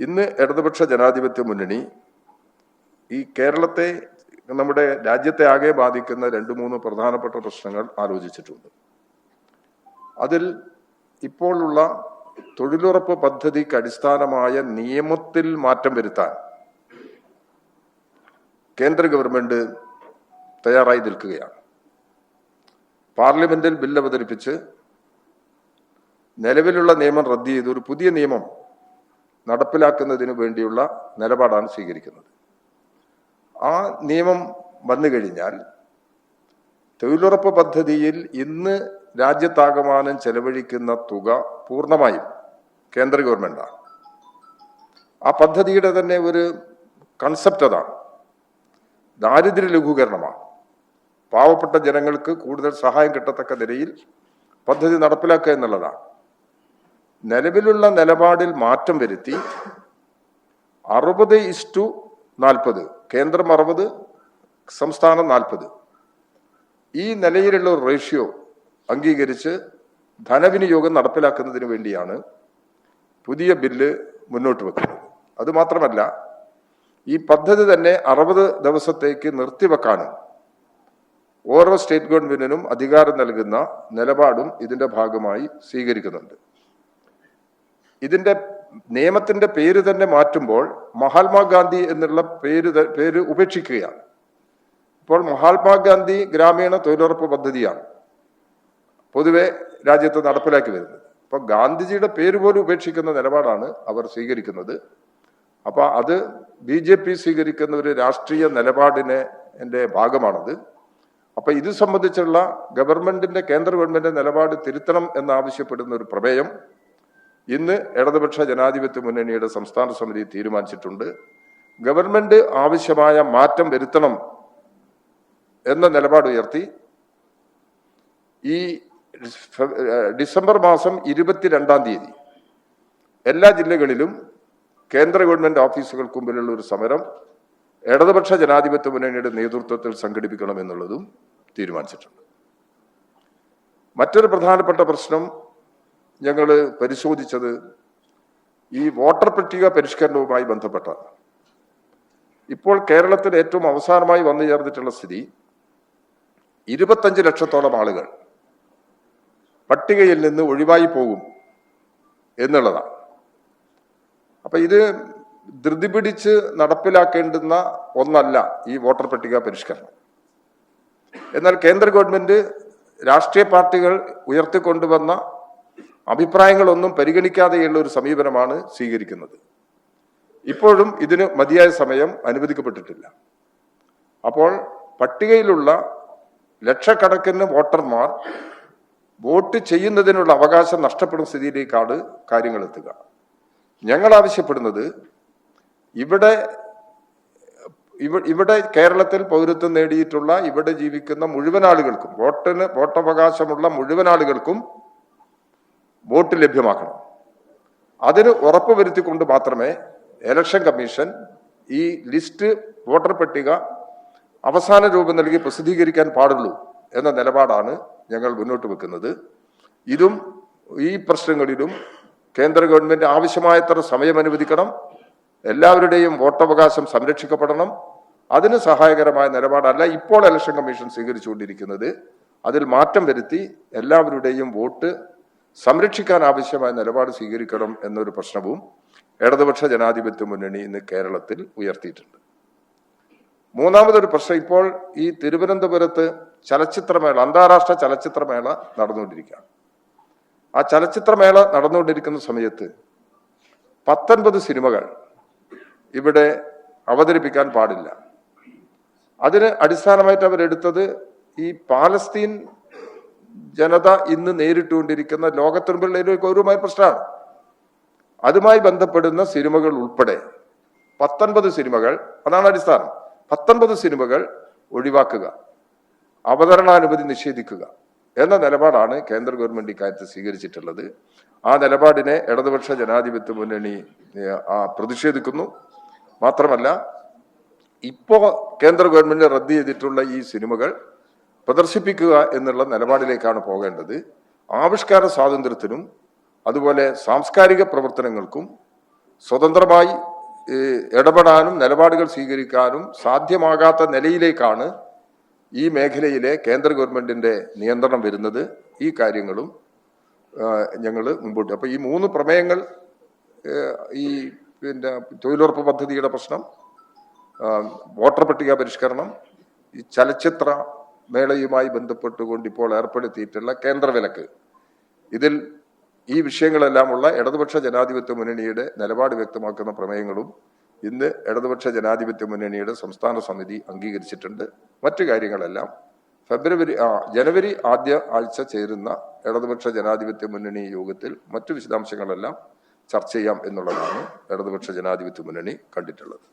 ഇന്ന് ഇടതുപക്ഷ ജനാധിപത്യ മുന്നണി ഈ കേരളത്തെ നമ്മുടെ രാജ്യത്തെ ആകെ ബാധിക്കുന്ന രണ്ട് മൂന്ന് പ്രധാനപ്പെട്ട പ്രശ്നങ്ങൾ ആലോചിച്ചിട്ടുണ്ട്. അതിൽ ഇപ്പോഴുള്ള തൊഴിലുറപ്പ് പദ്ധതിക്ക് അടിസ്ഥാനമായ നിയമത്തിൽ മാറ്റം വരുത്താൻ കേന്ദ്ര ഗവൺമെന്റ് തയ്യാറായി നിൽക്കുകയാണ്. പാർലമെന്റിൽ ബിൽ അവതരിപ്പിച്ച് നിലവിലുള്ള നിയമം റദ്ദ് ചെയ്ത് ഒരു പുതിയ നിയമം നടപ്പിലാക്കുന്നതിന് വേണ്ടിയുള്ള നിലപാടാണ് സ്വീകരിക്കുന്നത്. ആ നിയമം വന്നു കഴിഞ്ഞാൽ തൊഴിലുറപ്പ് പദ്ധതിയിൽ ഇന്ന് രാജ്യത്താകമാനം ചെലവഴിക്കുന്ന തുക പൂർണമായും കേന്ദ്ര ഗവൺമെന്റാണ്. ആ പദ്ധതിയുടെ തന്നെ ഒരു കൺസെപ്റ്റ് അതാണ്. ദാരിദ്ര്യ ലഘൂകരണമാണ്. പാവപ്പെട്ട ജനങ്ങൾക്ക് കൂടുതൽ സഹായം കിട്ടത്തക്ക നിലയിൽ പദ്ധതി നടപ്പിലാക്കുക എന്നുള്ളതാണ്. നിലവിലുള്ള നിലപാടിൽ മാറ്റം വരുത്തി അറുപത് ഇസ്റ്റു നാൽപ്പത് കേന്ദ്രം അറുപത് സംസ്ഥാനം നാൽപ്പത്. ഈ നിലയിലുള്ള റേഷ്യോ അംഗീകരിച്ച് ധനവിനിയോഗം നടപ്പിലാക്കുന്നതിന് വേണ്ടിയാണ് പുതിയ ബില്ല് മുന്നോട്ട് വെക്കുന്നത്. അതുമാത്രമല്ല ഈ പദ്ധതി തന്നെ അറുപത് ദിവസത്തേക്ക് നിർത്തിവെക്കാനും ഓരോ സ്റ്റേറ്റ് ഗവൺമെന്റിനും അധികാരം നൽകുന്ന നിലപാടും ഇതിന്റെ ഭാഗമായി സ്വീകരിക്കുന്നുണ്ട്. ഇതിന്റെ നിയമത്തിന്റെ പേര് തന്നെ മാറ്റുമ്പോൾ മഹാത്മാഗാന്ധി എന്നുള്ള പേര് പേര് ഉപേക്ഷിക്കുകയാണ്. ഇപ്പോൾ മഹാത്മാഗാന്ധി ഗ്രാമീണ തൊഴിലുറപ്പ് പദ്ധതിയാണ് പൊതുവെ രാജ്യത്ത് നടപ്പിലാക്കി വരുന്നത്. അപ്പോൾ ഗാന്ധിജിയുടെ പേര് പോലും ഉപേക്ഷിക്കുന്ന നിലപാടാണ് അവർ സ്വീകരിക്കുന്നത്. അപ്പോൾ അത് ബി ജെ പി സ്വീകരിക്കുന്ന ഒരു രാഷ്ട്രീയ നിലപാടിനെ എന്റെ ഭാഗമാണത്. അപ്പൊ ഇത് സംബന്ധിച്ചുള്ള ഗവൺമെന്റിന്റെ കേന്ദ്ര ഗവൺമെന്റിന്റെ നിലപാട് തിരുത്തണം എന്നാവശ്യപ്പെടുന്ന ഒരു പ്രമേയം ഇന്ന് ഇടതുപക്ഷ ജനാധിപത്യ മുന്നണിയുടെ സംസ്ഥാന സമിതി തീരുമാനിച്ചിട്ടുണ്ട്. ഗവൺമെന്റ് ആവശ്യമായ മാറ്റം വരുത്തണം എന്ന നിലപാട് ഉയർത്തി. ഈ ഡിസംബർ മാസം ഇരുപത്തിരണ്ടാം തീയതി എല്ലാ ജില്ലകളിലും കേന്ദ്ര ഗവൺമെന്റ് ഓഫീസുകൾക്ക് മുമ്പിലുള്ള ഒരു സമരം ഇടതുപക്ഷ ജനാധിപത്യ മുന്നണിയുടെ നേതൃത്വത്തിൽ സംഘടിപ്പിക്കണം എന്നുള്ളതും തീരുമാനിച്ചിട്ടുണ്ട്. മറ്റൊരു പ്രധാനപ്പെട്ട പ്രശ്നം ഞങ്ങൾ പരിശോധിച്ചത് ഈ വോട്ടർ പട്ടിക പരിഷ്കരണവുമായി ബന്ധപ്പെട്ട. ഇപ്പോൾ കേരളത്തിൽ ഏറ്റവും അവസാനമായി വന്നു ചേർന്നിട്ടുള്ള സ്ഥിതി ഇരുപത്തഞ്ച് ലക്ഷത്തോളം ആളുകൾ പട്ടികയിൽ നിന്ന് ഒഴിവായി പോകും എന്നുള്ളതാണ്. അപ്പൊ ഇത് ധൃതി പിടിച്ച് നടപ്പിലാക്കേണ്ടുന്ന ഒന്നല്ല ഈ വോട്ടർ പട്ടിക പരിഷ്കരണം. എന്നാൽ കേന്ദ്ര ഗവൺമെന്റ് രാഷ്ട്രീയ പാർട്ടികൾ ഉയർത്തിക്കൊണ്ടുവന്ന അഭിപ്രായങ്ങളൊന്നും പരിഗണിക്കാതെയുള്ള ഒരു സമീപനമാണ് സ്വീകരിക്കുന്നത്. ഇപ്പോഴും ഇതിന് മതിയായ സമയം അനുവദിക്കപ്പെട്ടിട്ടില്ല. അപ്പോൾ പട്ടികയിലുള്ള ലക്ഷക്കണക്കിന് വോട്ടർമാർ വോട്ട് ചെയ്യുന്നതിനുള്ള അവകാശം നഷ്ടപ്പെടുന്ന സ്ഥിതിയിലേക്കാണ് കാര്യങ്ങൾ എത്തുക. ഞങ്ങൾ ആവശ്യപ്പെടുന്നത് ഇവിടെ ഇവിടെ കേരളത്തിൽ പൗരത്വം നേടിയിട്ടുള്ള ഇവിടെ ജീവിക്കുന്ന മുഴുവൻ ആളുകൾക്കും വോട്ടിന് വോട്ടവകാശമുള്ള മുഴുവൻ ആളുകൾക്കും വോട്ട് ലഭ്യമാക്കണം. അതിന് ഉറപ്പ് വരുത്തിക്കൊണ്ട് മാത്രമേ ഇലക്ഷൻ കമ്മീഷൻ ഈ ലിസ്റ്റ് വോട്ടർ പട്ടിക അവസാന രൂപം നൽകി പ്രസിദ്ധീകരിക്കാൻ പാടുള്ളൂ എന്ന നിലപാടാണ് ഞങ്ങൾ മുന്നോട്ട് വെക്കുന്നത്. ഇതും ഈ പ്രശ്നങ്ങളിലും കേന്ദ്ര ഗവൺമെന്റ് ആവശ്യമായത്ര സമയം അനുവദിക്കണം. എല്ലാവരുടെയും വോട്ടവകാശം സംരക്ഷിക്കപ്പെടണം. അതിന് സഹായകരമായ നിലപാടല്ല ഇപ്പോൾ ഇലക്ഷൻ കമ്മീഷൻ സ്വീകരിച്ചുകൊണ്ടിരിക്കുന്നത്. അതിൽ മാറ്റം വരുത്തി എല്ലാവരുടെയും വോട്ട് സംരക്ഷിക്കാൻ ആവശ്യമായ നിലപാട് സ്വീകരിക്കണം എന്നൊരു പ്രശ്നവും ഇടതുപക്ഷ ജനാധിപത്യ മുന്നണി ഇന്ന് കേരളത്തിൽ ഉയർത്തിയിട്ടുണ്ട്. മൂന്നാമതൊരു പ്രശ്നം ഇപ്പോൾ ഈ തിരുവനന്തപുരത്ത് ചലച്ചിത്രമേള അന്താരാഷ്ട്ര ചലച്ചിത്രമേള നടന്നുകൊണ്ടിരിക്കുകയാണ്. ആ ചലച്ചിത്രമേള നടന്നുകൊണ്ടിരിക്കുന്ന സമയത്ത് പത്തൊൻപത് സിനിമകൾ ഇവിടെ അവതരിപ്പിക്കാൻ പാടില്ല. അതിന് അടിസ്ഥാനമായിട്ട് അവരെടുത്തത് ഈ പാലസ്തീൻ ജനത ഇന്ന് നേരിട്ടുകൊണ്ടിരിക്കുന്ന ലോകത്തിനുള്ള ഗൗരവമായ പ്രശ്നമാണ്. അതുമായി ബന്ധപ്പെടുന്ന സിനിമകൾ ഉൾപ്പെടെ പത്തൊൻപത് സിനിമകൾ അതാണ് അടിസ്ഥാനം. പത്തൊൻപത് സിനിമകൾ ഒഴിവാക്കുക അവതരണാനുമതി നിഷേധിക്കുക എന്ന നിലപാടാണ് കേന്ദ്ര ഗവൺമെന്റ് ഇക്കാര്യത്തിൽ സ്വീകരിച്ചിട്ടുള്ളത്. ആ നിലപാടിനെ ഇടതുപക്ഷ ജനാധിപത്യ മുന്നണി പ്രതിഷേധിക്കുന്നു. മാത്രമല്ല ഇപ്പോ കേന്ദ്ര ഗവൺമെന്റ് റദ്ദ് ചെയ്തിട്ടുള്ള ഈ സിനിമകൾ പ്രദർശിപ്പിക്കുക എന്നുള്ള നിലപാടിലേക്കാണ് പോകേണ്ടത്. ആവിഷ്കാര സ്വാതന്ത്ര്യത്തിനും അതുപോലെ സാംസ്കാരിക പ്രവർത്തനങ്ങൾക്കും സ്വതന്ത്രമായി ഇടപെടാനും നിലപാടുകൾ സ്വീകരിക്കാനും സാധ്യമാകാത്ത നിലയിലേക്കാണ് ഈ മേഖലയിലെ കേന്ദ്ര ഗവൺമെന്റിന്റെ നിയന്ത്രണം വരുന്നത്. ഈ കാര്യങ്ങളും ഞങ്ങൾ മുമ്പോട്ട് അപ്പോൾ ഈ മൂന്ന് പ്രമേയങ്ങൾ ഈ പിന്നെ തൊഴിലുറപ്പ് പദ്ധതിയുടെ പ്രശ്നം വോട്ടർ പട്ടിക പരിഷ്കരണം ഈ ചലച്ചിത്ര മേളയുമായി ബന്ധപ്പെട്ടുകൊണ്ട് ഇപ്പോൾ ഏർപ്പെടുത്തിയിട്ടുള്ള കേന്ദ്ര വിലക്ക് ഇതിൽ ഈ വിഷയങ്ങളെല്ലാമുള്ള ഇടതുപക്ഷ ജനാധിപത്യ മുന്നണിയുടെ നിലപാട് വ്യക്തമാക്കുന്ന പ്രമേയങ്ങളും ഇന്ന് ഇടതുപക്ഷ ജനാധിപത്യ മുന്നണിയുടെ സംസ്ഥാന സമിതി അംഗീകരിച്ചിട്ടുണ്ട്. മറ്റു കാര്യങ്ങളെല്ലാം ഫെബ്രുവരി ആ ജനുവരി ആദ്യ ആഴ്ച ചേരുന്ന ഇടതുപക്ഷ ജനാധിപത്യ മുന്നണി യോഗത്തിൽ മറ്റു വിശദാംശങ്ങളെല്ലാം ചർച്ച ചെയ്യാം എന്നുള്ളതാണ് ഇടതുപക്ഷ ജനാധിപത്യ മുന്നണി കണ്ടിട്ടുള്ളത്.